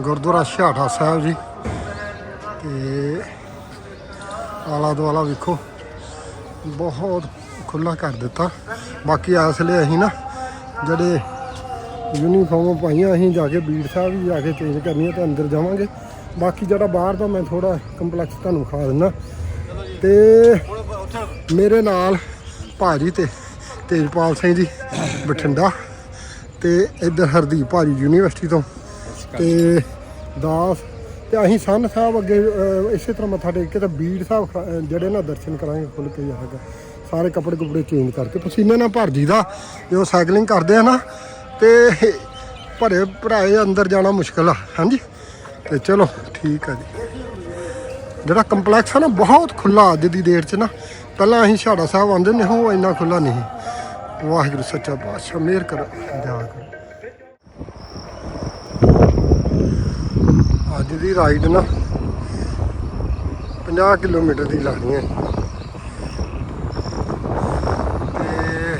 ਗੁਰਦੁਆਰਾ ਛਾਟਾ ਸਾਹਿਬ ਜੀ। ਤੇ ਆਲਾ ਦੁਆਲਾ ਵੇਖੋ, ਬਹੁਤ ਖੁੱਲਾ ਕਰ ਦਿੱਤਾ। ਬਾਕੀ ਇਸ ਲਈ ਅਸੀਂ ਨਾ ਜਿਹੜੇ ਯੂਨੀਫਾਰਮਾਂ ਪਾਈਆਂ, ਅਸੀਂ ਜਾ ਕੇ ਬੀੜ ਸਾਹਿਬ ਵੀ ਜਾ ਕੇ ਚੇਂਜ ਕਰਨੀਆਂ ਹੈ ਤੇ ਅੰਦਰ ਜਾਵਾਂਗੇ। ਬਾਕੀ ਜਿਹੜਾ ਬਾਹਰ ਦਾ ਮੈਂ ਥੋੜਾ ਕੰਪਲੈਕਸ ਤੁਹਾਨੂੰ ਵਿਖਾ ਦਿੰਦਾ। ਤੇ ਮੇਰੇ ਨਾਲ ਭਾਜੀ ਤੇ ਤੇਜਪਾਲ ਸਿੰਘ ਜੀ ਬਠਿੰਡਾ ਤੇ ਇੱਧਰ ਹਰਦੀਪ ਭਾਜੀ ਯੂਨੀਵਰਸਿਟੀ ਤੋਂ। ਤੇ ਦਾਸ ਤੇ ਅਸੀਂ ਸੰਨ ਸਾਹਿਬ ਅੱਗੇ ਅਹ, ਇਸੇ ਤਰ੍ਹਾਂ ਮੱਥਾ ਟੇਕ ਕੇ ਤੇ ਬੀੜ ਸਾਹਿਬ ਖ- ਅਹ, ਜਿਹੜੇ ਨਾ ਦਰਸ਼ਨ ਕਰਾਂਗੇ ਖੁੱਲ ਕੇ ਜਾਏਗਾ ਸਾਰੇ ਕੱਪੜੇ ਕੁਪੜੇ ਚੇਂਜ ਕਰਕੇ। ਪਸੀਨੇ ਨਾਲ ਭਰ ਜੀਦਾ ਜੋ ਸਾਈਕਲਿੰਗ ਕਰਦੇ ਆ ਨਾ ਤੇ ਭਰੇ ਭਰਾਏ ਅੰਦਰ ਜਾਣਾ ਮੁਸ਼ਕਲ ਆ ਹਾਂਜੀ? ਤੇ ਚਲੋ ਠੀਕ ਆ ਜੀ। ਜਿਹੜਾ ਕੰਪਲੈਕਸ ਆ ਨਾ ਬਹੁਤ ਖੁੱਲਾ ਅੱਜ ਦੀ ਡੇਟ 'ਚ ਨਾ। ਪਹਿਲਾਂ ਅਸੀਂ ਛਾੜਾ ਸਾਹਿਬ ਆਉਂਦੇ ਨੇ ਉਹ ਇੰਨਾ ਖੁੱਲਾ ਨਹੀਂ। ਵਾਹਿਗੁਰੂ ਸੱਚਾ ਪਾਤਸ਼ਾਹ ਮਿਹਰ ਕਰੋ ਦਇਆ ਕਰੋ। ਅੱਜ ਦੀ ਰਾਈਡ ਨਾ 50 ਕਿਲੋਮੀਟਰ ਦੀ ਲਾਣੀ ਹੈ। ਤੇ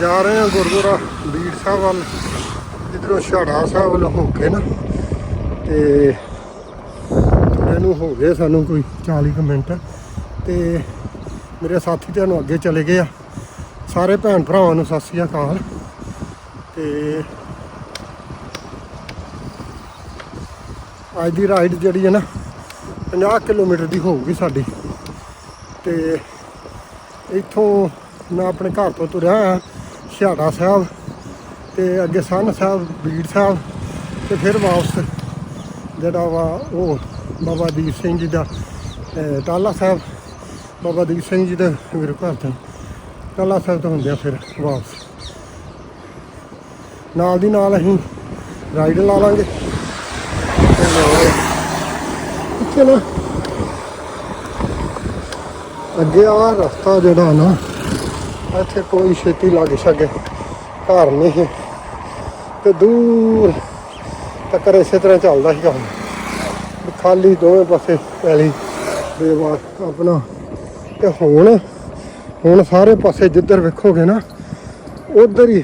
ਜਾ ਰਹੇ ਹਾਂ ਗੁਰਦੁਆਰਾ ਬੀੜ ਸਾਹਿਬ ਵੱਲ, ਜਿੱਧਰੋਂ ਛਾੜਾ ਸਾਹਿਬ ਵੱਲ ਹੋ ਕੇ ਨਾ। ਤੇ ਥੋੜੇ ਹੋ ਗਏ ਸਾਨੂੰ ਕੋਈ 40 ਕੁ ਮਿੰਟ। ਤੇ ਮੇਰੇ ਸਾਥੀ ਤੁਹਾਨੂੰ ਅੱਗੇ ਚਲੇ ਗਏ ਆ। ਸਾਰੇ ਭੈਣ ਭਰਾਵਾਂ ਨੂੰ ਸਤਿ ਸ੍ਰੀ ਅਕਾਲ। ਤੇ ਅੱਜ ਦੀ ਰਾਈਡ ਜਿਹੜੀ ਹੈ ਨਾ 50 ਕਿਲੋਮੀਟਰ ਦੀ ਹੋਊਗੀ ਸਾਡੀ। ਤੇ ਇੱਥੋਂ ਮੈਂ ਆਪਣੇ ਘਰ ਤੋਂ ਤੁਰਿਆ ਆ ਛਿਆੜਾ ਸਾਹਿਬ ਤੇ ਅੱਗੇ ਸੰਨ ਸਾਹਿਬ ਬੀੜ ਸਾਹਿਬ ਤੇ ਫਿਰ ਵਾਪਸ ਜਿਹੜਾ ਵਾ ਉਹ ਬਾਬਾ ਦੀਪ ਸਿੰਘ ਜੀ ਦਾ ਅਹ, ਟਾਲਾ ਸਾਹਿਬ। ਬਾਬਾ ਦੀਪ ਸਿੰਘ ਜੀ ਦਾ ਮੇਰੇ ਘਰ ਤੋਂ ਟਾਲਾ ਸਾਹਿਬ ਤੋਂ ਹੁੰਦੇ ਆ ਫਿਰ ਵਾਪਸ। ਨਾਲ ਦੀ ਨਾਲ ਅਸੀਂ ਰਾਈਡ ਲਾ ਲਾਂਗੇ। ਇੱਥੇ ਨਾ। ਅੱਗੇ ਆ ਰਸਤਾ ਜਿਹੜਾ ਨਾ, ਇੱਥੇ ਕੋਈ ਛੇਤੀ ਲੱਗ ਸਕੇ। ਘਰ ਨਹੀਂ ਹੈ ਤੇ ਦੂਰ ਤੱਕ ਇਸੇ ਤਰ੍ਹਾਂ ਚੱਲਦਾ ਸੀਗਾ। ਕੰਮ ਖਾਲੀ ਦੋਵੇਂ ਪਾਸੇ ਪੈਲੀ ਬੇਵਾ ਆਪਣਾ। ਤੇ ਹੁਣ ਹੁਣ ਸਾਰੇ ਪਾਸੇ ਜਿੱਧਰ ਵੇਖੋਗੇ ਨਾ, ਉਧਰ ਹੀ।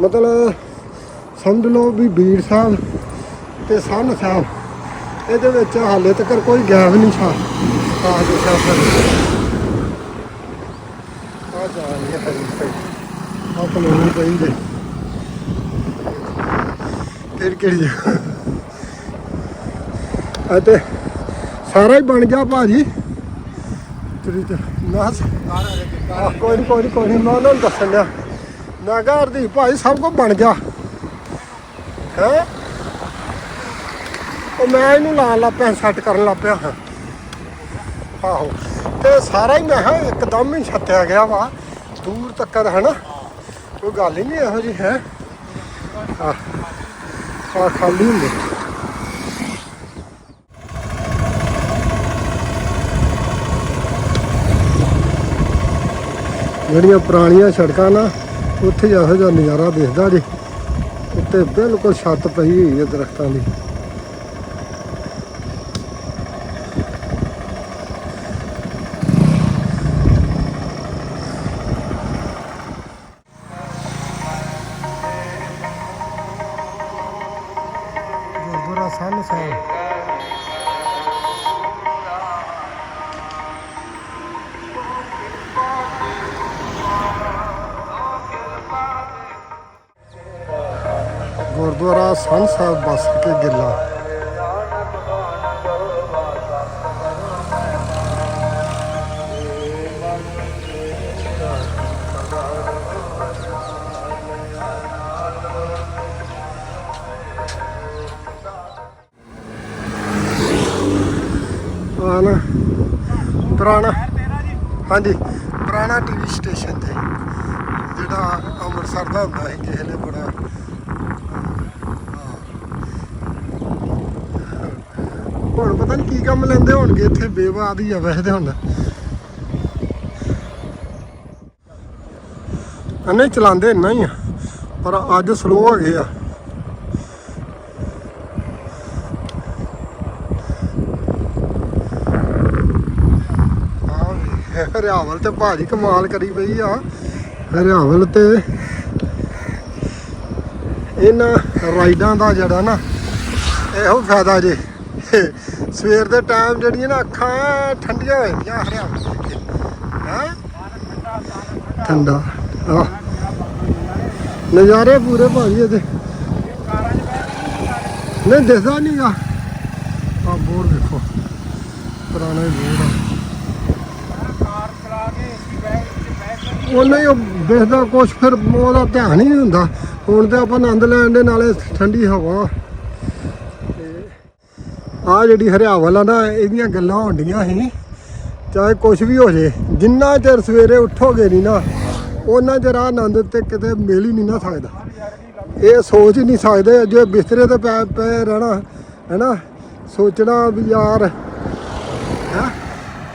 ਮਤਲਬ ਸਮਝ ਲਓ ਵੀ ਬੀੜ ਸਾਹਿਬ ਤੇ ਸੰਨ ਸਾਹਿਬ ਇਹਦੇ ਵਿੱਚ ਹਾਲੇ ਤੱਕ ਕੋਈ ਗੈਪ ਨਹੀਂ ਛਾ ਆ ਦੇਖਿਆ ਫਿਰ ਆ ਜਾ ਰਹੀ ਹਰੀ ਸਾਈਡ ਆ ਕਲੋਨੀ ਪਈ ਦੇ ਕਿਹੜੀ ਕਿਹੜੀ ਅਤੇ ਸਾਰਾ ਹੀ ਬਣ ਗਿਆ ਭਾਜੀ। ਤੇਰੀ ਤੇ ਨਾਸ। ਆ ਕੋਈ ਨੀ ਕੋਈ ਨੀ ਕੋਈ ਨੀ, ਮੈਂ ਉਹਨਾਂ ਦੱਸਣ ਲਿਆ ਮੈਂ ਕਿਹਾ ਹਰਦੀਪ ਭਾਈ ਸਭ ਕੁਝ ਬਣ ਗਿਆ। ਹੈ? ਉਹ ਮੈਂ ਇਹਨੂੰ ਲਾਣ ਲੱਗ ਪਿਆ ਸੈੱਟ ਕਰਨ ਲੱਗ ਪਿਆ। ਹਾਂ ਆਹੋ, ਤੇ ਸਾਰਾ ਹੀ ਮੈਂ ਕਿਹਾ ਇੱਕਦਮ ਹੀ ਛੱਤਿਆ ਗਿਆ ਵਾ, ਦੂਰ ਤੱਕ ਹੈ ਨਾ ਕੋਈ ਗੱਲ ਹੀ ਨਹੀਂ ਇਹੋ ਜੀ ਹੈ। ਆ ਖਾਲੀ ਹੁੰਦੇ। ਜਿਹੜੀਆਂ ਪੁਰਾਣੀਆਂ ਸੜਕਾਂ ਨਾ, ਉੱਥੇ ਇਹੋ ਜਿਹਾ ਨਜ਼ਾਰਾ ਦਿਖਦਾ ਜੇ। ਉੱਤੇ ਬਿਲਕੁਲ ਛੱਤ ਪਈ ਹੋਈ ਹੈ ਦਰਖਤਾਂ ਦੀ। ਗੁਰਦੁਆਰਾ ਸੰਨ ਸਾਹਿਬ ਬਸ ਕੇ ਗਿੱਲਾ। ਆ ਪੁਰਾਣਾ ਹਾਂਜੀ, ਪੁਰਾਣਾ ਟੀਵੀ ਸਟੇਸ਼ਨ ਤੇ ਜਿਹੜਾ ਅੰਮ੍ਰਿਤਸਰ ਦਾ ਹੁੰਦਾ ਸੀ, ਕਿਸੇ ਨੇ ਬੜਾ ਹੁਣ ਪਤਾ ਨਹੀਂ ਕੀ ਕੰਮ ਲੈਂਦੇ ਹੋਣਗੇ, ਇੱਥੇ ਬੇਵਾਦ ਹੀ ਆ ਵੈਸੇ ਤੇ ਹੁਣ। ਅੰਨੇ ਚਲਾਉਂਦੇ ਇੰਨਾ ਹੀ ਆ, ਪਰ ਅੱਜ ਸਲੋ ਹੋ ਗਏ ਆ। ਹਰਿਆਵਲ ਤੇ ਭਾਜੀ ਕਮਾਲ ਕਰੀ ਪਈ ਆ। ਹਰਿਆਵਲ ਤੇ ਇਹਨਾਂ ਰਾਈਡਾਂ ਦਾ ਜਿਹੜਾ ਨਾ, ਇਹੋ ਫਾਇਦਾ ਜੇ। ਸਵੇਰ ਦੇ ਟਾਈਮ ਜਿਹੜੀਆਂ ਨਾ ਅੱਖਾਂ ਠੰਡੀਆਂ ਹੋ ਜਾਂਦੀਆਂ ਹਰਿਆਵਲ ਹੈ? ਠੰਡਾ। ਆਹ। ਨਜ਼ਾਰੇ ਪੂਰੇ ਭਾਜੀ ਇਹਦੇ। ਨਹੀਂ, ਦਿਸਦਾ ਨਹੀਂਗਾ ਆ ਬੋਰ ਦੇਖੋ। ਪੁਰਾਣਾ ਬੋਰ ਆ। ਉਹ ਨਹੀਂ ਉਹ ਦੇਖਦਾ ਕੁਛ, ਫਿਰ ਉਹਦਾ ਧਿਆਨ ਹੀ ਨਹੀਂ ਹੁੰਦਾ। ਹੁਣ ਤੇ ਆਪਾਂ ਆਨੰਦ ਲੈਣ ਦੇ ਨਾਲੇ ਠੰਡੀ ਹਵਾ। ਆ ਜਿਹੜੀ ਹਰਿਆਵਲ ਆ ਨਾ, ਇਹਦੀਆਂ ਗੱਲਾਂ ਹੁੰਦੀਆਂ ਸੀ। ਚਾਹੇ ਕੁਝ ਵੀ ਹੋ ਜੇ, ਜਿੰਨਾ ਚਿਰ ਸਵੇਰੇ ਉੱਠੋਗੇ ਨਹੀਂ ਨਾ, ਉਹਨਾਂ ਚਿਰ ਆਹ ਆਨੰਦ ਤੇ ਕਿਤੇ ਮਿਲ ਹੀ ਨਹੀਂ ਨਾ ਸਕਦਾ। ਇਹ ਸੋਚ ਹੀ ਨਹੀਂ ਸਕਦੇ, ਜੇ ਬਿਸਤਰੇ ਤੇ ਪੈ ਪਏ ਰਹਿਣਾ, ਹੈਨਾ? ਸੋਚਣਾ ਵੀ ਯਾਰ, ਹੈਂ?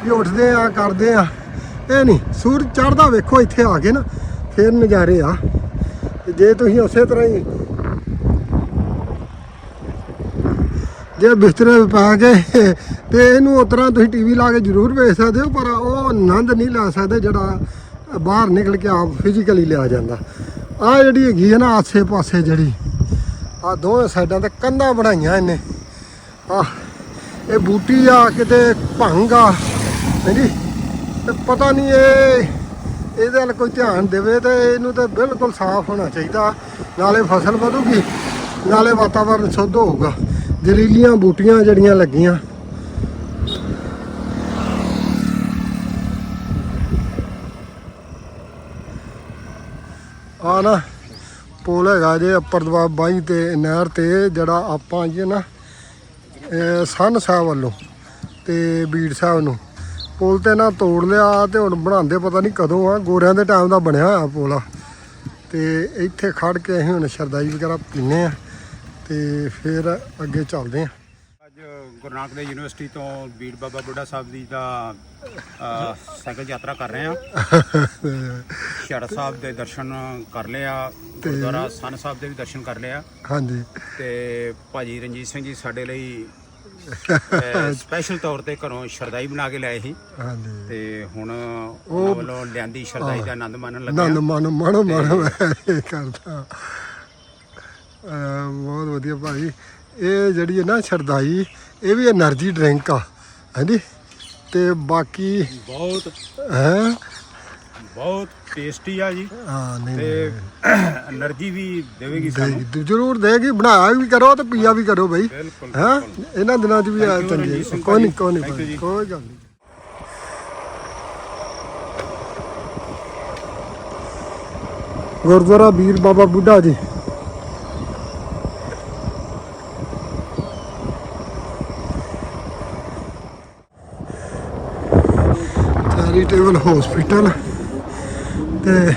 ਵੀ ਉੱਠਦੇ ਆ, ਕਰਦੇ ਆ। ਇਹ ਨਹੀਂ ਸੂਰਜ ਚੜ੍ਹਦਾ ਵੇਖੋ ਇੱਥੇ ਆ ਕੇ ਨਾ, ਫਿਰ ਨਜ਼ਾਰੇ ਆ। ਜੇ ਤੁਸੀਂ ਉਸੇ ਤਰ੍ਹਾਂ ਹੀ ਜੇ ਬਿਸਤਰੇ ਤੇ ਪਾ ਕੇ ਤੇ ਇਹਨੂੰ ਉਸ ਤਰ੍ਹਾਂ ਤੁਸੀਂ ਟੀਵੀ ਲਾ ਕੇ ਜ਼ਰੂਰ ਵੇਖ ਸਕਦੇ ਹੋ, ਪਰ ਉਹ ਆਨੰਦ ਨਹੀਂ ਲੈ ਸਕਦੇ ਜਿਹੜਾ ਬਾਹਰ ਨਿਕਲ ਕੇ ਆਪ ਫਿਜ਼ੀਕਲੀ ਲਿਆ ਜਾਂਦਾ। ਆ ਜਿਹੜੀ ਹੈਗੀ ਹੈ ਨਾ ਆਸੇ ਪਾਸੇ ਜਿਹੜੀ ਆ ਦੋਵੇਂ ਸਾਈਡਾਂ ਤੇ ਕੰਧਾਂ ਬਣਾਈਆਂ ਇਹਨੇ। ਆ ਇਹ ਬੂਟੀ ਆ, ਕਿਤੇ ਭੰਗ ਆ ਹਾਂਜੀ ਤੇ ਪਤਾ ਨਹੀਂ ਇਹ, ਇਹਦੇ ਵੱਲ ਕੋਈ ਧਿਆਨ ਦੇਵੇ ਤੇ ਇਹਨੂੰ ਤੇ ਬਿਲਕੁਲ ਸਾਫ਼ ਹੋਣਾ ਚਾਹੀਦਾ। ਨਾਲੇ ਫਸਲ ਵਧੂਗੀ, ਨਾਲੇ ਵਾਤਾਵਰਨ ਸ਼ੁੱਧ ਹੋਊਗਾ। ਜ਼ਹਿਰੀਲੀਆਂ ਬੂਟੀਆਂ ਜਿਹੜੀਆਂ ਲੱਗੀਆਂ। ਆ ਨਾ, ਪੁਲ ਹੈਗਾ ਜੇ ਅੱਪਰ ਦਵਾ ਬਾਈ ਤੇ ਨਹਿਰ ਤੇ, ਜਿਹੜਾ ਆਪਾਂ ਆਈਏ ਨਾ, ਇਹ ਸੰਨ ਸਾਹਿਬ ਵੱਲੋਂ ਤੇ ਬੀੜ ਸਾਹਿਬ ਨੂੰ। ਪੁਲ ਤੇ ਨਾ ਤੋੜ ਲਿਆ ਤੇ ਹੁਣ ਬਣਾਉਂਦੇ ਪਤਾ ਨਹੀਂ ਕਦੋਂ ਆ, ਗੋਰਿਆਂ ਦੇ ਟਾਈਮ ਦਾ ਬਣਿਆ ਹੋਇਆ ਪੁਲ ਆ। ਤੇ ਇੱਥੇ ਖੜ ਕੇ ਅਸੀਂ ਹੁਣ ਸ਼ਰਦਾਈ ਵਗੈਰਾ ਪੀਨੇ ਆ। ਤੇ ਫਿਰ ਅੱਗੇ ਚੱਲਦੇ ਆ ਅੱਜ ਗੁਰੂ ਨਾਨਕ ਦੇਵ ਯੂਨੀਵਰਸਿਟੀ ਤੋਂ ਬੀੜ ਬਾਬਾ ਬੁੱਢਾ ਸਾਹਿਬ ਦੀ ਦਾ ਸਾਈਕਲ ਯਾਤਰਾ ਕਰ ਰਹੇ ਹਾਂ। ਛੜਾ ਸਾਹਿਬ ਦੇ ਦਰਸ਼ਨ ਕਰ ਲਿਆ ਗੁਰਦੁਆਰਾ ਸਨ ਸਾਹਿਬ ਦੇ ਵੀ ਦਰਸ਼ਨ ਕਰ ਲਿਆ। ਹਾਂਜੀ। ਤੇ ਭਾਜੀ ਰਣਜੀਤ ਸਿੰਘ ਜੀ ਸਾਡੇ ਲਈ ਸਪੈਸ਼ਲ ਤੌਰ ਤੇ ਘਰੋਂ ਸ਼ਰਦਾਈ ਬਣਾ ਕੇ ਲਿਆਏ ਸੀ। ਹਾਂਜੀ। ਤੇ ਹੁਣ ਉਹਨਾਂ ਵੱਲੋਂ ਲਿਆਂਦੀ ਸ਼ਰਦਾਈ ਦਾ ਆਨੰਦ ਮਾਣਨ ਲੱਗੇ ਨੰਦ ਹਾਂ। ਮਨ ਮਨ ਮਨ ਮੈਂ ਇਹ ਕਰਦਾ। ਬਹੁਤ ਵਧੀਆ ਭਾਜੀ ਇਹ ਜਿਹੜੀ ਹੈ ਨਾ ਸ਼ਰਦਾਈ ਇਹ ਵੀ એનર્ਜੀ ਡਰਿੰਕ ਆ। ਹਾਂਜੀ? ਤੇ ਬਾਕੀ ਬਹੁਤ ਹੈ? ਬਹੁਤ ਟੇਸਟੀ ਆ ਜੀ। ਹਾਂ ਨਹੀਂ ਤੇ એનર્ਜੀ ਵੀ ਦੇਵੇਗੀ ਸਾਨੂੰ। ਜ਼ਰੂਰ ਦੇਗੀ ਬਣਾਇਆ ਵੀ ਕਰੋ ਤੇ ਪੀਆ ਵੀ ਕਰੋ ਬਈ। ਹਾਂ? ਇਹਨਾਂ ਦਿਨਾਂ 'ਚ ਵੀ ਆ ਚੰਗੀ। ਕੋਈ ਨਹੀਂ ਕੋਈ ਨਹੀਂ ਕੋਈ ਗੱਲ ਨਹੀਂ। ਗੁਰਦੁਆਰਾ ਵੀਰ ਬਾਬਾ ਬੁੱਢਾ ਜੀ। ਚੈਰੀਟੇਬਲ ਹਸਪੀਟਲ ਤੇ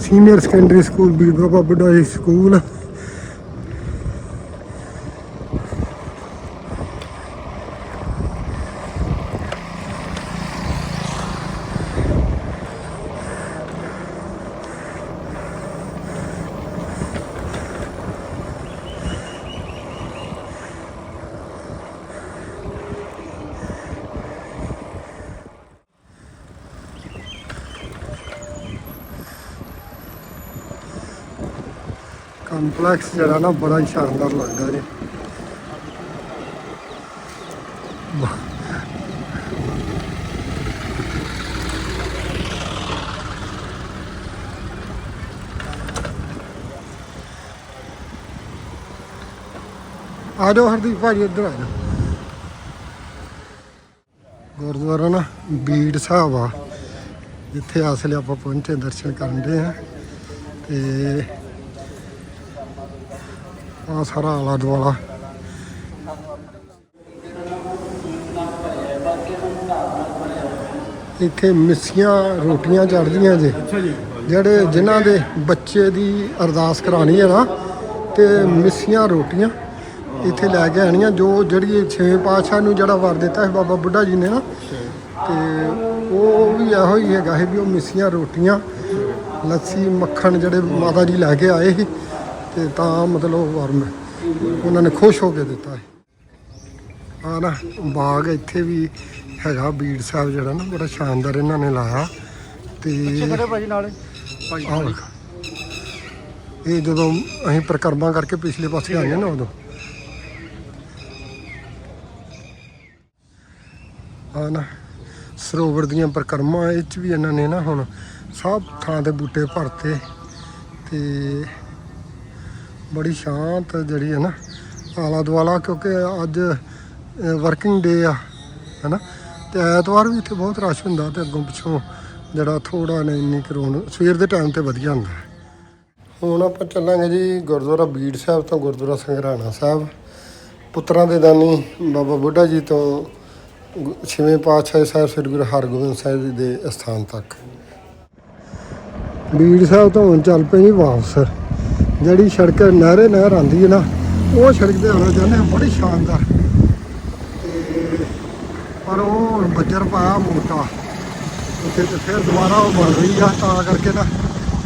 senior secondary school Veer Baba Buddha ji school complex ਜਿਹੜਾ ਨਾ ਬੜਾ ਹੀ ਸ਼ਾਨਦਾਰ ਲੱਗਦਾ ਜੀ। ਆ ਜਾਓ ਹਰਦੀਪ ਭਾਜੀ, ਇੱਧਰ ਆ ਜਾਓ। ਗੁਰਦੁਆਰਾ ਨਾ ਬੀੜ ਸਾਹਿਬ ਆ। ਜਿੱਥੇ ਅਸਲੇ ਆਪਾਂ ਪਹੁੰਚੇ, ਦਰਸ਼ਨ ਕਰਨ ਦੇ ਆ। ਤੇ ਆ ਸਾਰਾ ਆਲਾ ਦੁਆਲਾ। ਇੱਥੇ ਮਿੱਸੀਆਂ ਰੋਟੀਆਂ ਚੜਦੀਆਂ ਜੇ। ਜਿਹੜੇ ਜਿਨ੍ਹਾਂ ਦੇ ਬੱਚੇ ਦੀ ਅਰਦਾਸ ਕਰਾਣੀ ਹੈ ਨਾ ਤੇ ਮਿੱਸੀਆਂ ਰੋਟੀਆਂ ਇੱਥੇ ਲੈ ਕੇ ਆਣੀਆਂ ਜੋ ਜਿਹੜੀ ਛੇਵੇਂ ਪਾਤਸ਼ਾਹ ਨੂੰ ਜਿਹੜਾ ਵਰ ਦਿੱਤਾ ਸੀ ਬਾਬਾ ਬੁੱਢਾ ਜੀ ਨੇ ਨਾ ਤੇ ਉਹ ਵੀ ਇਹੋ ਹੀ ਹੈਗਾ ਸੀ ਵੀ ਉਹ ਮਿੱਸੀਆਂ ਰੋਟੀਆਂ ਲੱਸੀ ਮੱਖਣ ਜਿਹੜੇ ਮਾਤਾ ਜੀ ਲੈ ਕੇ ਆਏ ਸੀ। ਤੇ ਤਾਂ ਮਤਲਬ ਉਹ ਵਰ ਉਹਨਾਂ ਨੇ ਖੁਸ਼ ਹੋ ਕੇ ਦਿੱਤਾ ਸੀ। ਆ ਨਾ ਬਾਗ ਇੱਥੇ ਵੀ ਹੈਗਾ ਬੀੜ ਸਾਹਿਬ ਜਿਹੜਾ ਨਾ ਬੜਾ ਸ਼ਾਨਦਾਰ ਇਹਨਾਂ ਨੇ ਲਾਇਆ। ਤੇ ਨਾਲੇ। ਇਹ ਜਦੋਂ ਅਸੀਂ ਪ੍ਰਕਰਮਾ ਕਰਕੇ ਪਿਛਲੇ ਪਾਸੇ ਆਏ ਨਾ ਉਦੋਂ। ਆ ਨਾ ਸਰੋਵਰ ਦੀਆਂ ਪ੍ਰਕਰਮਾਂ ਇਹ ਚ ਵੀ ਇਹਨਾਂ ਨੇ ਨਾ ਹੁਣ ਸਭ ਥਾਂ ਤੇ ਬੂਟੇ ਭਰਤੇ। ਤੇ ਬੜੀ ਸ਼ਾਂਤ ਜਿਹੜੀ ਹੈ ਨਾ ਆਲਾ ਦੁਆਲਾ ਕਿਉਂਕਿ ਅੱਜ ਵਰਕਿੰਗ ਡੇ ਆ, ਹੈਨਾ? ਤੇ ਐਤਵਾਰ ਵੀ ਇੱਥੇ ਬਹੁਤ ਰਸ਼ ਹੁੰਦਾ ਤੇ ਅੱਗੋਂ ਪਿੱਛੋਂ ਜਿਹੜਾ ਥੋੜਾ ਨੇ ਇੰਨੀ ਕਰੋਨ ਸਵੇਰ ਦੇ ਟਾਈਮ ਤੇ ਵਧੀਆ ਹੁੰਦਾ ਹੁਣ ਆਪਾਂ ਚੱਲਾਂਗੇ ਜੀ ਗੁਰਦੁਆਰਾ ਬੀੜ ਸਾਹਿਬ ਤੋਂ, ਗੁਰਦੁਆਰਾ ਸੰਗਰਾਣਾ ਸਾਹਿਬ। ਪੁੱਤਰਾਂ ਦੇ ਦਾਨੀ ਬਾਬਾ ਬੁੱਢਾ ਜੀ ਤੋਂ ਗੁ- ਛੇਵੇਂ ਪਾਤਸ਼ਾਹ ਸਾਹਿਬ, ਸ੍ਰੀ ਗੁਰੂ ਹਰਗੋਬਿੰਦ ਸਾਹਿਬ ਜੀ ਦੇ ਅਸਥਾਨ ਤੱਕ। ਬੀੜ ਸਾਹਿਬ ਤੋਂ ਹੁਣ ਚੱਲ ਪਏ ਜੀ ਵਾਪਸ। ਜਿਹੜੀ ਸੜਕ ਨਹਿਰੇ ਨਹਿਰ ਆਂਦੀ ਹੈ ਨਾ, ਉਹ ਸੜਕ 'ਤੇ ਆਉਣਾ ਚਾਹੁੰਦੇ ਹਾਂ, ਬੜੀ ਸ਼ਾਨਦਾਰ। ਤੇ ਪਰ ਉਹ ਬੱਜਰ ਪਾਇਆ ਮੋਟਾ। ਉੱਥੇ ਤੇ ਫਿਰ ਦੁਬਾਰਾ ਉਹ ਬਣ ਰਹੀ ਆ, ਤਾਂ ਕਰਕੇ ਨਾ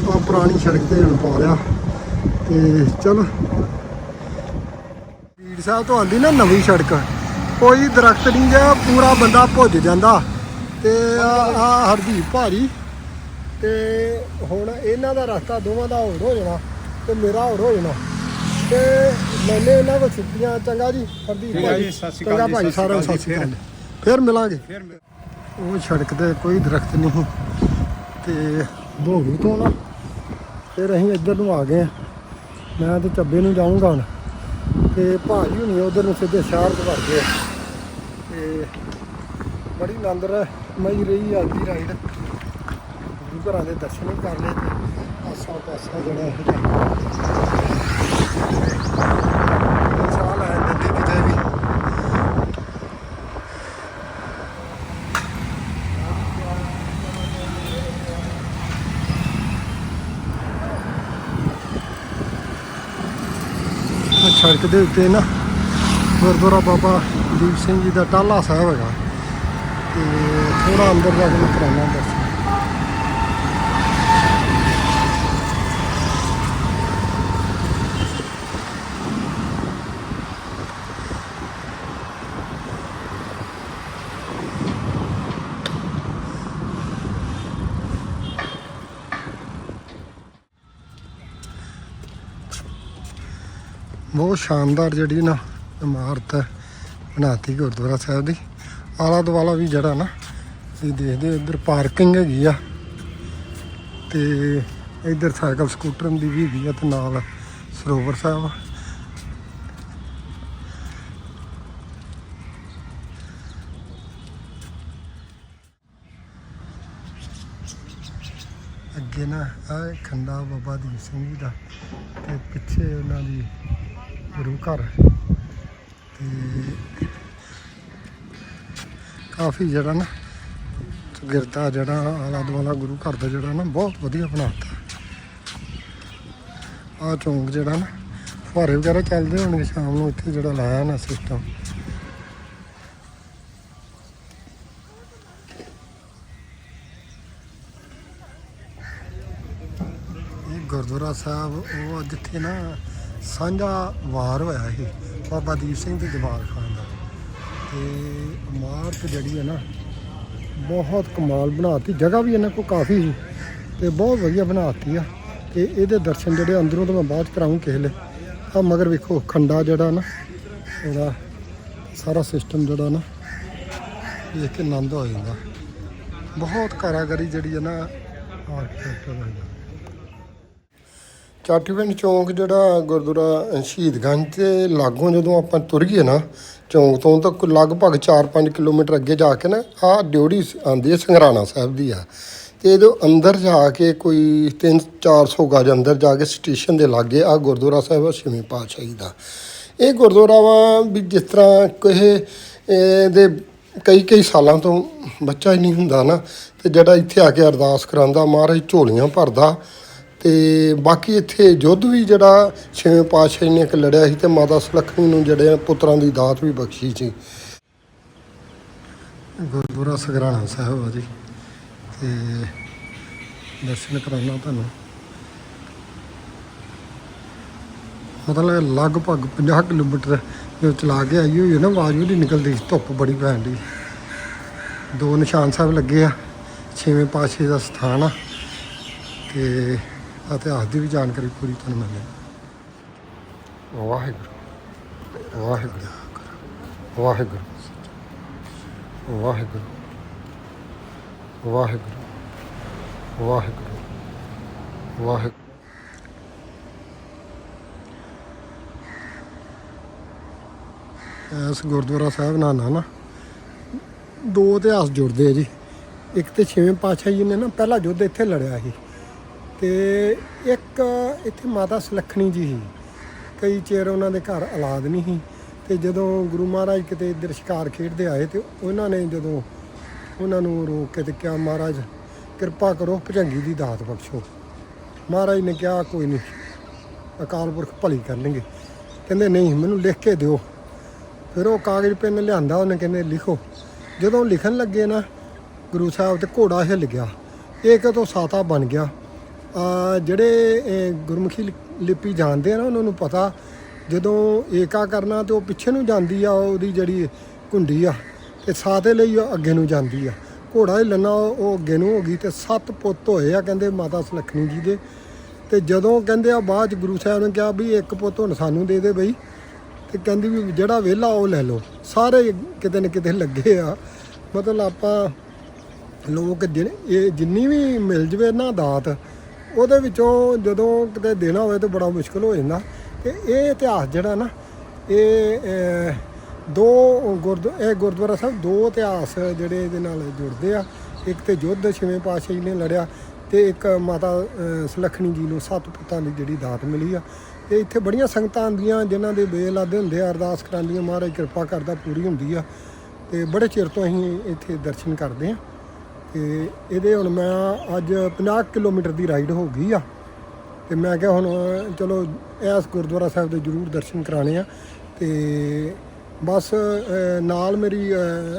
ਉਹ ਪੁਰਾਣੀ ਸੜਕ ਤੇ ਹੁਣ ਪਾ ਲਿਆ। ਤੇ ਚਲੋ। ਬੀੜ ਸਾਹਿਬ ਤੋਂ ਆਂਦੀ ਨਾ ਨਵੀਂ ਸੜਕ, ਕੋਈ ਦਰਖਤ ਨਹੀਂ ਗਿਆ ਪੂਰਾ ਬੰਦਾ ਭੁੱਜ ਜਾਂਦਾ। ਤੇ ਆ ਆ ਹਰਦੀਪ ਭਾਰੀ। ਤੇ ਹੁਣ ਇਹਨਾਂ ਦਾ ਰਸਤਾ ਦੋਵਾਂ ਦਾ ਹੋਰ ਹੋ ਜਾਣਾ। ਤੇ ਮੇਰਾ ਹੋਰ ਹੋ ਜਾਣਾ। ਤੇ ਮੈਨੇ ਇਹਨਾਂ ਕੋਲ ਛੁੱਟੀਆਂ ਚੰਗਾ ਜੀ ਹਰਦੀਪ ਠੀਕ ਹੈ ਭਾਜੀ ਜੀ, ਸਤਿ ਸ਼੍ਰੀ ਚੰਗਾ ਅਕਾਲ ਜੀ, ਸਤਿ ਸਾਰਿਆਂ ਨੂੰ ਸਤਿ ਸ਼੍ਰੀ ਅਕਾਲ। ਫਿਰ ਮਿਲਾਂਗੇ। ਫਿਰ ਮਿਲ- ਉਹ ਸੜਕ ਤੇ ਕੋਈ ਦਰਖਤ ਨਹੀਂ। ਤੇ ਭੋਗੂ ਤੋਂ ਨਾ। ਫਿਰ ਅਸੀਂ ਇੱਧਰ ਨੂੰ ਆ ਗਏ ਹਾਂ। ਮੈਂ ਤੇ ਚੱਬੇ ਨੂੰ ਜਾਊਂਗਾ ਹੁਣ। ਤੇ ਭਾਜੀ ਹੁਣੀ ਉਧਰ ਨੂੰ ਸਿੱਧੇ ਸ਼ਹਿਰ ਚ ਵੜ ਗਏ ਤੇ ਬੜੀ ਨੰਦਰ ਮਈ ਰਹੀ ਅੱਜ ਦੀ ਰਾਈਡ ਗੁਰੂ ਘਰਾਂ ਦੇ ਦਰਸ਼ਨ ਵੀ ਕਰ ਲਏ ਤੇ ਆਸਾ ਪਾਸਾ ਜਿਹੜਾ ਇਹ ਸਾਹ ਲੈਣ ਦਿੰਦੀ ਕਿਤੇ ਵੀ ਸੜਕ ਦੇ ਉੱਤੇ ਨਾ ਗੁਰਦੁਆਰਾ ਬਾਬਾ ਦੀਪ ਸਿੰਘ ਜੀ ਦਾ ਟਾਲਾ ਸਾਹਿਬ ਹੈਗਾ। ਤੇ ਥੋੜਾ ਅੰਦਰ ਜਾ ਕੇ ਮੈਂ ਕਰਾਉਣਾ ਦਰਸ਼ਨ ਬਹੁਤ ਸ਼ਾਨਦਾਰ ਜਿਹੜੀ ਨਾ ਇਮਾਰਤ ਹੈ, ਬਣਾਤੀ ਗੁਰਦੁਆਰਾ ਸਾਹਿਬ ਦੀ। ਆਲਾ ਦੁਆਲਾ ਵੀ ਜਿਹੜਾ ਨਾ, ਤੁਸੀਂ ਦੇਖਦੇ ਹੋ, ਇੱਧਰ ਪਾਰਕਿੰਗ ਹੈਗੀ ਆ। ਤੇ ਇੱਧਰ ਸਾਈਕਲ ਸਕੂਟਰ ਦੀ ਵੀ ਹੈਗੀ ਆ ਤੇ ਨਾਲ ਸਰੋਵਰ ਸਾਹਿਬ ਅੱਗੇ ਨਾ ਆ ਖੰਡਾ ਬਾਬਾ ਦੀਪ ਸਿੰਘ ਜੀ ਦਾ, ਤੇ ਪਿੱਛੇ ਉਹਨਾਂ ਦੀ ਗੁਰੂ ਘਰ। ਤੇ ਕਾਫੀ ਜਿਹੜਾ ਨਾ ਗਿਰਦਾ ਜਿਹੜਾ ਆਲਾ ਦੁਆਲਾ ਗੁਰੂ ਘਰ ਦਾ ਜਿਹੜਾ ਨਾ ਬਹੁਤ ਵਧੀਆ ਬਣਾਤਾ। ਆ ਚੌਂਕ ਜਿਹੜਾ ਨਾ ਫੁਹਾਰੇ ਵਗੈਰਾ ਚੱਲਦੇ ਹੋਣਗੇ ਸ਼ਾਮ ਨੂੰ, ਇੱਥੇ ਜਿਹੜਾ ਲਾਇਆ ਨਾ ਸਿਸਟਮ ਗੁਰਦੁਆਰਾ ਸਾਹਿਬ, ਉਹ ਜਿੱਥੇ ਨਾ ਸਾਂਝਾ ਵਾਰ ਹੋਇਆ ਇਹ, ਬਾਬਾ ਦੀਪ ਸਿੰਘ ਤੇ ਜਮਾਲ ਖਾਨ ਦਾ। ਤੇ ਇਮਾਰਤ ਜਿਹੜੀ ਹੈ ਨਾ, ਬਹੁਤ ਕਮਾਲ ਬਣਾਤੀ। ਜਗ੍ਹਾ ਵੀ ਇਹਨਾਂ ਕੋਲ ਕਾਫੀ ਸੀ ਤੇ ਬਹੁਤ ਵਧੀਆ ਬਣਾਤੀ ਆ। ਤੇ ਇਹਦੇ ਦਰਸ਼ਨ ਜਿਹੜੇ ਅੰਦਰੋਂ ਤਾਂ ਮੈਂ ਬਾਅਦ ਚ ਕਰਾਉਂ ਕਿਸੇ ਲਈ ਆ ਮਗਰ ਵੇਖੋ, ਖੰਡਾ ਜਿਹੜਾ ਨਾ, ਉਹਦਾ ਸਾਰਾ ਸਿਸਟਮ ਜਿਹੜਾ ਨਾ ਦੇਖ ਕੇ ਆਨੰਦ ਹੋ ਜਾਂਦਾ। ਬਹੁਤ ਕਾਰਾਗਰੀ ਜਿਹੜੀ ਹੈ ਨਾ ਆਰਕੀਟੈਕਚਰ ਹੈ ਚਾਟੀਵਿੰਡ ਚੌਂਕ ਜਿਹੜਾ ਗੁਰਦੁਆਰਾ ਸ਼ਹੀਦਗੰਜ ਤੇ ਲਾਗੋਂ ਜਦੋਂ ਆਪਾਂ ਤੁਰ ਗਏ ਨਾ, ਚੌਂਕ ਤੋਂ ਤਾਂ ਲਗਭਗ 4-5 ਕਿਲੋਮੀਟਰ ਅੱਗੇ ਜਾ ਕੇ ਨਾ, ਆਹ ਡਿਊੜੀ ਆਂਦੀ ਹੈ ਸੰਗਰਾਣਾ ਸਾਹਿਬ ਦੀ ਆ। ਤੇ ਇਹਦੇ ਅੰਦਰ ਜਾ ਕੇ ਕੋਈ 3-400 ਗਜ ਅੰਦਰ ਜਾ ਕੇ ਸਟੇਸ਼ਨ ਦੇ ਲਾਗੇ ਆ ਗੁਰਦੁਆਰਾ ਸਾਹਿਬ ਆ, ਛੇਵੇਂ ਪਾਤਸ਼ਾਹੀ ਦਾ। ਇਹ ਗੁਰਦੁਆਰਾ ਵਾ ਵੀ ਜਿਸ ਤਰ੍ਹਾਂ ਕਿਸੇ ਦੇ ਕਈ ਕਈ ਸਾਲਾਂ ਤੋਂ ਬੱਚਾ ਹੀ ਨਹੀਂ ਹੁੰਦਾ ਨਾ, ਤੇ ਜਿਹੜਾ ਇੱਥੇ ਆ ਕੇ ਅਰਦਾਸ ਕਰਾਂਦਾ ਮਹਾਰਾਜ ਝੋਲੀਆਂ ਭਰਦਾ ਤੇ ਬਾਕੀ ਇੱਥੇ ਯੁੱਧ ਵੀ ਜਿਹੜਾ ਛੇਵੇਂ ਪਾਤਸ਼ਾਹ ਨੇ ਇੱਕ ਲੜਿਆ ਸੀ ਤੇ ਮਾਤਾ ਸੁਲੱਖਣੀ ਨੂੰ ਜਿਹੜੇ ਪੁੱਤਰਾਂ ਦੀ ਦਾਤ ਵੀ ਬਖਸ਼ੀ ਸੀ। ਗੁਰਦੁਆਰਾ ਸਗਰਾਣਾ ਸਾਹਿਬ ਆ ਜੀ। ਤੇ ਦਰਸ਼ਨ ਕਰਾਉਣਾ ਤੁਹਾਨੂੰ। ਮਤਲਬ ਲਗਭਗ 50 ਕਿਲੋਮੀਟਰ ਜੋ ਚਲਾ ਕੇ ਆਈ ਹੋਈ ਹੈ ਨਾ, ਆਵਾਜ਼ ਵੀ ਨਹੀਂ ਨਿਕਲਦੀ ਧੁੱਪ ਬੜੀ ਪੈਣ ਦੀ ਦੋ ਨਿਸ਼ਾਨ ਸਾਹਿਬ ਲੱਗੇ ਆ, ਛੇਵੇਂ ਪਾਤਸ਼ਾਹ ਦਾ ਸਥਾਨ ਆ। ਤੇ ਇਤਿਹਾਸ ਦੀ ਵੀ ਜਾਣਕਾਰੀ ਪੂਰੀ ਤੁਹਾਨੂੰ ਮਿਲੇ ਵਾਹਿਗੁਰੂ ਵਾਹਿਗੁਰੂ ਵਾਹਿਗੁਰੂ ਵਾਹਿਗੁਰੂ ਵਾਹਿਗੁਰੂ ਵਾਹਿਗੁਰੂ ਵਾਹਿਗੁਰੂ। ਇਸ ਗੁਰਦੁਆਰਾ ਸਾਹਿਬ ਨਾਲ ਨਾ ਨਾ ਦੋ ਇਤਿਹਾਸ ਜੁੜਦੇ ਆ ਜੀ। ਇੱਕ ਤੇ ਛੇਵੇਂ ਪਾਤਸ਼ਾਹ ਜੀ ਨੇ ਨਾ ਪਹਿਲਾ ਯੁੱਧ ਇੱਥੇ ਲੜਿਆ ਸੀ। ਤੇ ਇੱਕ ਇੱਥੇ ਮਾਤਾ ਸੁਲੱਖਣੀ ਜੀ ਸੀ। ਕਈ ਚਿਰ ਉਹਨਾਂ ਦੇ ਘਰ ਔਲਾਦ ਨਹੀਂ ਸੀ ਤੇ ਜਦੋਂ ਗੁਰੂ ਮਹਾਰਾਜ ਕਿਤੇ ਇੱਧਰ ਸ਼ਿਕਾਰ ਖੇਡਦੇ ਆਏ ਤੇ ਉਹਨਾਂ ਨੇ ਜਦੋਂ ਉਹਨਾਂ ਨੂੰ ਰੋਕ ਕੇ ਤੇ ਕਿਹਾ, ਮਹਾਰਾਜ, ਕਿਰਪਾ ਕਰੋ, ਭਜੰਗੀ ਦੀ ਦਾਤ ਬਖਸ਼ੋ। ਮਹਾਰਾਜ ਨੇ ਕਿਹਾ, ਕੋਈ ਨਹੀਂ, ਅਕਾਲ ਪੁਰਖ ਭਲੀ ਕਰਨਗੇ ਕਹਿੰਦੇ, ਨਹੀਂ, ਮੈਨੂੰ ਲਿਖ ਕੇ ਦਿਓ। ਫਿਰ ਉਹ ਕਾਗਜ਼ ਪੈਨ ਲਿਆਂਦਾ, ਉਹਨੇ ਕਹਿੰਦੇ, ਲਿਖੋ। ਜਦੋਂ ਲਿਖਣ ਲੱਗੇ ਨਾ, ਗੁਰੂ ਸਾਹਿਬ ਤੇ ਘੋੜਾ ਹਿੱਲ ਗਿਆ। ਇਹ ਤੋਂ ਸਾਤਾ ਬਣ ਗਿਆ? ਜਿਹੜੇ ਗੁਰਮੁਖੀ ਲਿਪੀ ਜਾਣਦੇ ਆ ਨਾ, ਉਹਨਾਂ ਨੂੰ ਪਤਾ ਜਦੋਂ ਏਕਾ ਕਰਨਾ ਤੇ ਉਹ ਪਿੱਛੇ ਨੂੰ ਜਾਂਦੀ ਆ ਉਹਦੀ ਜਿਹੜੀ ਕੁੰਡੀ ਆ, ਤੇ ਦੇ ਲਈ ਉਹ ਅੱਗੇ ਨੂੰ ਜਾਂਦੀ ਆ। ਘੋੜਾ ਹੀ ਹਿੱਲਣਾ ਉਹ ਅੱਗੇ ਨੂੰ ਹੋ ਗਈ ਤੇ ਸੱਤ ਪੁੱਤ ਹੋਏ ਆ, ਕਹਿੰਦੇ ਮਾਤਾ ਸੁਲੱਖਣੀ ਜੀ ਦੇ। ਤੇ ਜਦੋਂ ਕਹਿੰਦੇ ਆ ਬਾਅਦ ਚ ਗੁਰੂ ਸਾਹਿਬ ਨੇ ਕਿਹਾ ਵੀ ਇੱਕ ਪੁੱਤ ਹੁਣ ਸਾਨੂੰ ਦੇ ਦੇ ਬਈ, ਤੇ ਕਹਿੰਦੀ ਵੀ ਜਿਹੜਾ ਵਿਹਲਾ ਉਹ ਲੈ ਲਓ। ਸਾਰੇ ਕਿਤੇ ਨਾ ਕਿਤੇ ਲੱਗੇ ਆ। ਮਤਲਬ ਆਪਾਂ ਲੋਕ ਜਿਹੜੇ ਇਹ ਜਿੰਨੀ ਵੀ ਮਿਲ ਜਵੇ ਨਾ ਦਾਤ ਉਹਦੇ ਵਿੱਚੋਂ ਜਦੋਂ ਕਿਤੇ ਦੇਣਾ ਹੋਵੇ ਤਾਂ ਬੜਾ ਮੁਸ਼ਕਲ ਹੋ ਜਾਂਦਾ। ਤੇ ਇਹ ਇਤਿਹਾਸ ਜਿਹੜਾ ਨਾ, ਇਹ ਦੋ ਗੁਰਦ, ਇਹ ਗੁਰਦੁਆਰਾ ਸਾਹਿਬ ਦੋ ਇਤਿਹਾਸ ਜਿਹੜੇ ਇਹਦੇ ਨਾਲ ਜੁੜਦੇ ਆ। ਇੱਕ ਤੇ ਯੁੱਧ ਛੇਵੇਂ ਪਾਤਸ਼ਾਹ ਜੀ ਨੇ ਲੜਿਆ ਤੇ ਇੱਕ ਮਾਤਾ ਸੁਲੱਖਣੀ ਜੀ ਨੂੰ ਸੱਤ ਪੁੱਤਾਂ ਦੀ ਜਿਹੜੀ ਦਾਤ ਮਿਲੀ ਆ। ਤੇ ਇੱਥੇ ਬੜੀਆਂ ਸੰਗਤਾਂ ਆਉਂਦੀਆਂ, ਜਿਨ੍ਹਾਂ ਦੇ ਬੇਲਾਦੇ ਹੁੰਦੇ ਆ, ਅਰਦਾਸ ਕਰਾਉਂਦੀਆਂ, ਮਹਾਰਾਜ ਕਿਰਪਾ ਕਰਦਾ ਪੂਰੀ ਹੁੰਦੀ ਆ। ਤੇ ਬੜੇ ਚਿਰ ਤੋਂ ਅਸੀਂ ਇੱਥੇ ਦਰਸ਼ਨ ਕਰਦੇ ਆ। ਤੇ ਇਹਦੇ ਹੁਣ ਮੈਂ ਅੱਜ 50 ਕਿਲੋਮੀਟਰ ਦੀ ਰਾਈਡ ਹੋ ਗਈ ਆ। ਤੇ ਮੈਂ ਕਿਹਾ ਹੁਣ ਚਲੋ ਇਸ ਗੁਰਦੁਆਰਾ ਸਾਹਿਬ ਦੇ ਜ਼ਰੂਰ ਦਰਸ਼ਨ ਕਰਾਣੇ ਆ। ਤੇ ਬਸ ਨਾਲ ਮੇਰੀ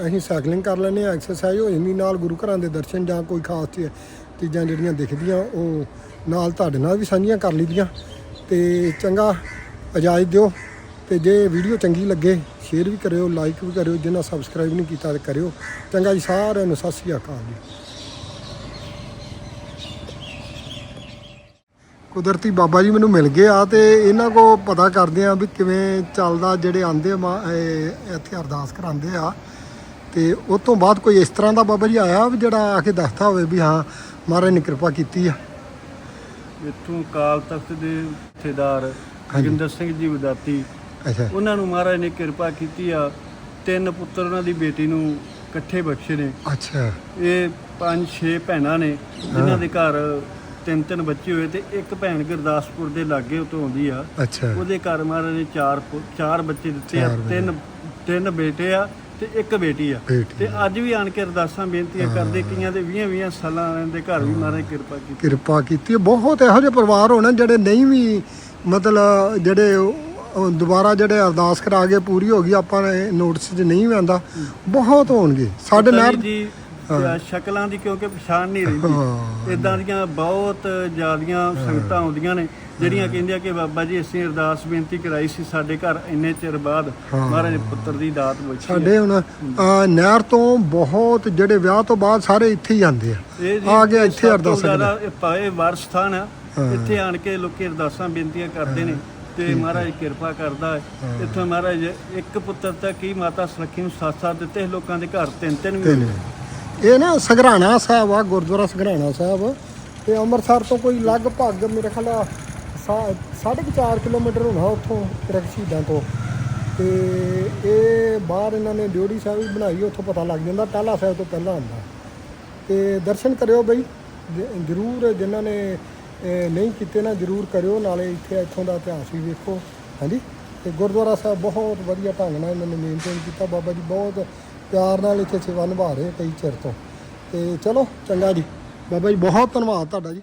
ਅਸੀਂ ਸਾਈਕਲਿੰਗ ਕਰ ਲੈਂਦੇ ਆ ਐਕਸਰਸਾਈਜ਼ ਹੋ ਜਾਂਦੀ, ਨਾਲ ਗੁਰੂ ਘਰਾਂ ਦੇ ਦਰਸ਼ਨ ਜਾਂ ਕੋਈ ਖਾਸ ਚੀਜ਼ਾਂ ਜਿਹੜੀਆਂ ਦਿਖਦੀਆਂ, ਉਹ ਨਾਲ ਤੁਹਾਡੇ ਨਾਲ ਵੀ ਸਾਂਝੀਆਂ ਕਰ ਲਈਦੀਆਂ। ਤੇ ਚੰਗਾ, ਇਜਾਜ਼ਤ ਦਿਓ। ਤੇ ਜੇ ਵੀਡੀਓ ਚੰਗੀ ਲੱਗੇ ਸ਼ੇਅਰ ਵੀ ਕਰਿਓ ਲਾਈਕ ਵੀ ਕਰਿਓ ਜਿਨ੍ਹਾਂ ਸਬਸਕ੍ਰਾਈਬ ਨਹੀਂ ਕੀਤਾ ਤੇ ਕਰਿਓ। ਚੰਗਾ ਜੀ ਸਾਰਿਆਂ ਨੂੰ ਸਤਿ ਸ਼੍ਰੀ ਅਕਾਲ ਜੀ। ਕੁਦਰਤੀ ਬਾਬਾ ਜੀ ਮੈਨੂੰ ਮਿਲ ਗਏ ਆ ਤੇ ਇਹਨਾਂ ਕੋ ਪਤਾ ਕਰਦੇ ਆ ਵੀ ਕਿਵੇਂ ਚੱਲਦਾ ਜਿਹੜੇ ਆਂਦੇ ਇੱਥੇ ਅਰਦਾਸ ਕਰਾਉਂਦੇ ਆ। ਤੇ ਉਸ ਤੋਂ ਬਾਅਦ ਕੋਈ ਇਸ ਤਰ੍ਹਾਂ ਦਾ ਬਾਬਾ ਜੀ ਆਇਆ ਵੀ ਜਿਹੜਾ ਆ ਕੇ ਦੱਸਦਾ ਹੋਵੇ ਵੀ ਹਾਂ ਮਹਾਰਾਜ ਨੇ ਕਿਰਪਾ ਕੀਤੀ ਆ। ਇੱਥੋਂ ਕਾਲ ਤਖਤ ਦੇ ਹਾਂਜੀ। ਜੋਗਿੰਦਰ ਸਿੰਘ ਜੀ ਵਿਦਾਤੀ ਅੱਛਾ। ਉਹਨਾਂ ਨੂੰ ਮਹਾਰਾਜ ਨੇ ਕਿਰਪਾ ਕੀਤੀ ਆ। ਤਿੰਨ ਪੁੱਤਰ ਉਹਨਾਂ ਦੀ ਬੇਟੀ ਨੂੰ ਇਕੱਠੇ ਬਖਸ਼ੇ ਨੇ। ਅੱਛਾ। ਇਹ ਪੰਜ ਛੇ ਭੈਣਾਂ ਨੇ ਜਿਨ੍ਹਾਂ ਦੇ ਘਰ ਤਿੰਨ ਤਿੰਨ ਬੱਚੇ ਹੋਏ ਤੇ ਇੱਕ ਭੈਣ ਗੁਰਦਾਸਪੁਰ ਦੇ ਲਾਗੇ ਉਤੋਂ ਆਉਂਦੀ ਆ। ਅੱਛਾ। ਉਹਦੇ ਘਰ ਮਹਾਰਾਜ ਨੇ ਚਾਰ ਪੁ- ਚਾਰ ਬੱਚੇ ਦਿੱਤੇ ਆ। ਤਿੰਨ ਤਿੰਨ ਬੇਟੇ ਆ ਤੇ ਇੱਕ ਬੇਟੀ ਆ। ਬੇਟੀ ਤੇ ਅੱਜ ਵੀ ਆਣ ਕੇ ਅਰਦਾਸਾਂ ਬੇਨਤੀਆਂ ਕਰਦੇ ਕਈਆਂ ਦੇ 20 20 ਸਾਲਾਂ ਦੇ ਘਰ ਵੀ ਮਹਾਰਾਜ ਕਿਰਪਾ ਕੀਤੀ। ਕਿਰਪਾ ਕੀਤੀ। ਹੈ। ਬਹੁਤ ਇਹੋ ਜਿਹੇ ਪਰਿਵਾਰ ਹੋਣੇ ਜਿਹੜੇ ਨਹੀਂ ਵੀ ਮਤਲਬ ਜਿਹੜੇ ਉਹ ਦੁਬਾਰਾ ਜਿਹੜੇ ਅਰਦਾਸ ਕਰਾ ਕੇ ਪੂਰੀ ਹੋ ਗਈ ਆਪਾਂ ਨੇ ਨੋਟਿਸ 'ਚ ਨਹੀਂ ਆਂਦਾ ਬਹੁਤ ਹੋਣਗੇ। ਸਾਡੇ ਨਾਲ ਜੀ ਸ਼ਕਲਾਂ ਦੀ ਕਿਉਂਕਿ ਪਛਾਣ ਨਹੀਂ ਰਹਿੰਦੀ। ਇਦਾਂ ਦੀਆਂ ਬਹੁਤ ਜ਼ਿਆਦੀਆਂ ਸੰਗਤਾਂ ਆਉਂਦੀਆਂ ਨੇ ਜਿਹੜੀਆਂ ਕਹਿੰਦੀਆਂ ਕਿ ਬਾਬਾ ਜੀ ਅਸੀਂ ਅਰਦਾਸ ਬੇਨਤੀ ਕਰਾਈ ਸੀ ਸਾਡੇ ਘਰ ਇੰਨੇ ਚਿਰ ਬਾਅਦ ਮਹਾਰਾਜ ਪੁੱਤਰ ਦੀ ਦਾਤ ਬਖਸ਼ੀ। ਸਾਡੇ ਹੁਣ ਨਹਿਰ ਤੋਂ ਬਹੁਤ ਜਿਹੜੇ ਵਿਆਹ ਤੋਂ ਬਾਅਦ ਸਾਰੇ ਇੱਥੇ ਹੀ ਆਉਂਦੇ ਆ। ਆ ਕੇ ਇੱਥੇ ਅਰਦਾਸ ਜ਼ਿਆਦਾ ਇਹ ਪਾਏ ਵਾਰ ਸਥਾਨ ਆ। ਇੱਥੇ ਆਣ ਕੇ ਲੋਕੀ ਅਰਦਾਸਾਂ ਬੇਨਤੀਆਂ ਕਰਦੇ ਨੇ। ਤੇ ਮਹਾਰਾਜ ਕਿਰਪਾ ਕਰਦਾ ਹੈ। ਇੱਥੇ ਮਹਾਰਾਜ ਇੱਕ ਪੁੱਤਰ ਤੱਕ ਹੀ ਮਾਤਾ ਸੁਲੱਖੀ ਨੂੰ ਸੱਤ ਸੱਤ ਦਿੱਤੇ ਲੋਕਾਂ ਦੇ ਘਰ ਤਿੰਨ ਤਿੰਨ ਵੀ ਤੇ। ਇਹ ਨਾ ਸਗਰਾਣਾ ਸਾਹਿਬ ਆ ਗੁਰਦੁਆਰਾ ਸਗਰਾਣਾ ਸਾਹਿਬ। ਤੇ ਅੰਮ੍ਰਿਤਸਰ ਤੋਂ ਕੋਈ ਲਗਭਗ ਮੇਰੇ ਖਿਆਲ ਆ ਸਾ- ਸਾਢੇ ਕੁ ਚਾਰ ਕਿਲੋਮੀਟਰ ਹੋਣਾ ਉੱਥੋਂ ਕਿਰਕ ਸ਼ਹੀਦਾਂ ਤੋਂ। ਤੇ ਇਹ ਬਾਹਰ ਇਹਨਾਂ ਨੇ ਡਿਊਟੀ ਸਾਹਿਬ ਵੀ ਬਣਾਈ ਉੱਥੋਂ ਪਤਾ ਲੱਗ ਜਾਂਦਾ ਟਾਲਾ ਸਾਹਿਬ ਤੋਂ ਪਹਿਲਾਂ ਆਉਂਦਾ। ਤੇ ਦਰਸ਼ਨ ਕਰਿਓ ਬਈ ਜ- ਜਰੂਰ ਜਿਨ੍ਹਾਂ ਨੇ ਨਹੀਂ ਕੀਤੇ ਨਾ ਜਰੂਰ ਕਰਿਓ, ਨਾਲੇ ਇੱਥੇ ਇੱਥੋਂ ਦਾ ਇਤਿਹਾਸ ਵੀ ਵੇਖੋ। ਹਾਂਜੀ? ਤੇ ਗੁਰਦੁਆਰਾ ਸਾਹਿਬ ਬਹੁਤ ਵਧੀਆ ਢੰਗ ਨਾਲ ਇਹਨਾਂ ਨੇ ਮੇਨਟੇਨ ਕੀਤਾ। ਬਾਬਾ ਜੀ ਬਹੁਤ ਪਿਆਰ ਨਾਲ ਇੱਥੇ ਸੇਵਾ ਨਿਭਾ ਰਹੇ ਕਈ ਚਿਰ ਤੋਂ। ਤੇ ਚਲੋ, ਚੰਗਾ ਜੀ। ਬਾਬਾ ਜੀ, ਬਹੁਤ ਧੰਨਵਾਦ ਤੁਹਾਡਾ ਜੀ।